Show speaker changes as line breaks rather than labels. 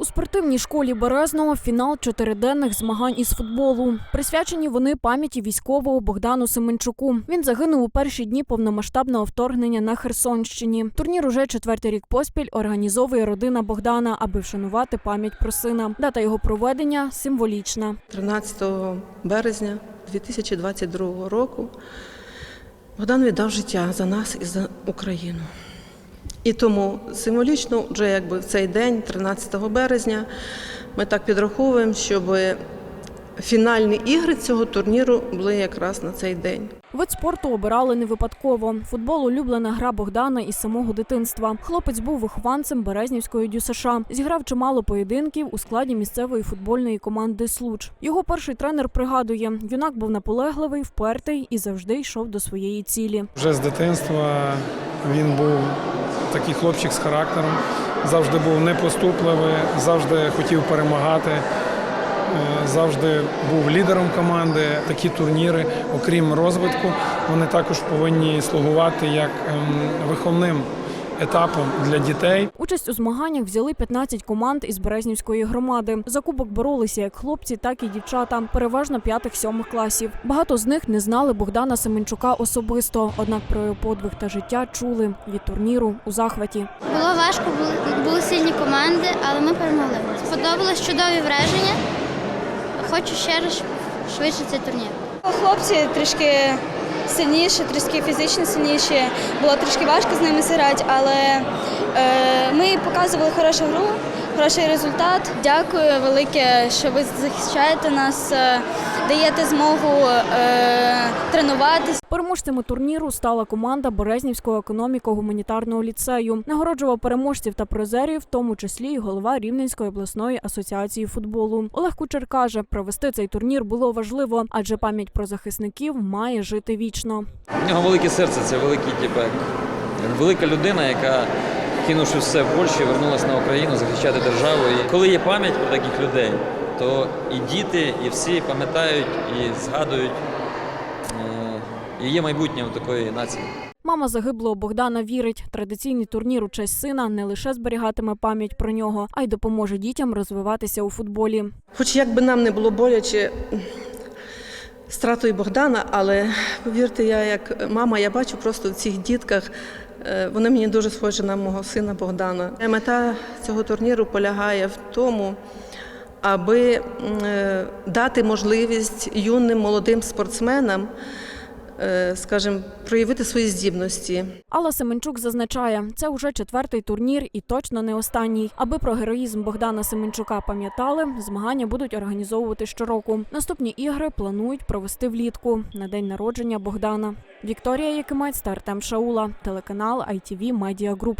У спортивній школі Березного фінал чотириденних змагань із футболу. Присвячені вони пам'яті військового Богдану Семенчуку. Він загинув у перші дні повномасштабного вторгнення на Херсонщині. Турнір уже четвертий рік поспіль організовує родина Богдана, аби вшанувати пам'ять про сина. Дата його проведення символічна.
13 березня 2022 року Богдан віддав життя за нас і за Україну. І тому символічно, вже якби в цей день, 13 березня, ми так підраховуємо, щоб фінальні ігри цього турніру були якраз на цей день.
Вид спорту обирали не випадково. Футбол улюблена гра Богдана із самого дитинства. Хлопець був вихованцем Березнівської ДЮСШ. Зіграв чимало поєдинків у складі місцевої футбольної команди Случ. Його перший тренер пригадує, юнак був наполегливий, впертий і завжди йшов до своєї цілі.
Вже з дитинства він був такий хлопчик з характером, завжди був непоступливий, завжди хотів перемагати, е, завжди був лідером команди. Такі турніри, окрім розвитку, вони також повинні слугувати як ем, виховним етапом для дітей.
Участь у змаганнях взяли 15 команд із Березнівської громади. За кубок боролися як хлопці, так і дівчата, переважно п'ятих-сьомих класів. Багато з них не знали Богдана Семенчука особисто, однак про його подвиг та життя чули від турніру у захваті.
Було важко, були, були сильні команди, але ми перемогли. Сподобалось чудові враження. Хочу ще раз швидше цей турнір.
Хлопці трішки сильніші, трішки фізично сильніші. Було трішки важко з ними зіграти, але е, ми показували хорошу гру, хороший результат. Дякую велике, що ви захищаєте нас, е, даєте змогу е, тренуватися.
Переможцями турніру стала команда Березнівського економіко-гуманітарного ліцею. Нагороджував переможців та призерів, в тому числі й голова Рівненської обласної асоціації футболу. Олег Кучер каже, провести цей турнір було важливо, адже пам'ять про захисників має жити вічно.
У нього велике серце, це великий типу, як велика людина, яка, кинувши все в Польщі, вернулася на Україну захищати державу. І коли є пам'ять про таких людей, то і діти, і всі пам'ятають і згадують е, і є майбутнє у такої нації.
Мама загиблого Богдана вірить, традиційний турнір у честь сина не лише зберігатиме пам'ять про нього, а й допоможе дітям розвиватися у футболі.
Хоч як би нам не було боляче стратою Богдана, але повірте, я як мама, я бачу просто в цих дітках. е, Вони мені дуже схожі на мого сина Богдана. Мета цього турніру полягає в тому, аби е, дати можливість юним молодим спортсменам, е, скажімо, проявити свої здібності.
Алла Семенчук зазначає, це уже четвертий турнір і точно не останній. Аби про героїзм Богдана Семенчука пам'ятали, змагання будуть організовувати щороку. Наступні ігри планують провести влітку на день народження Богдана. Вікторія Якимець та Артем Шаула, телеканал ITV Media Group.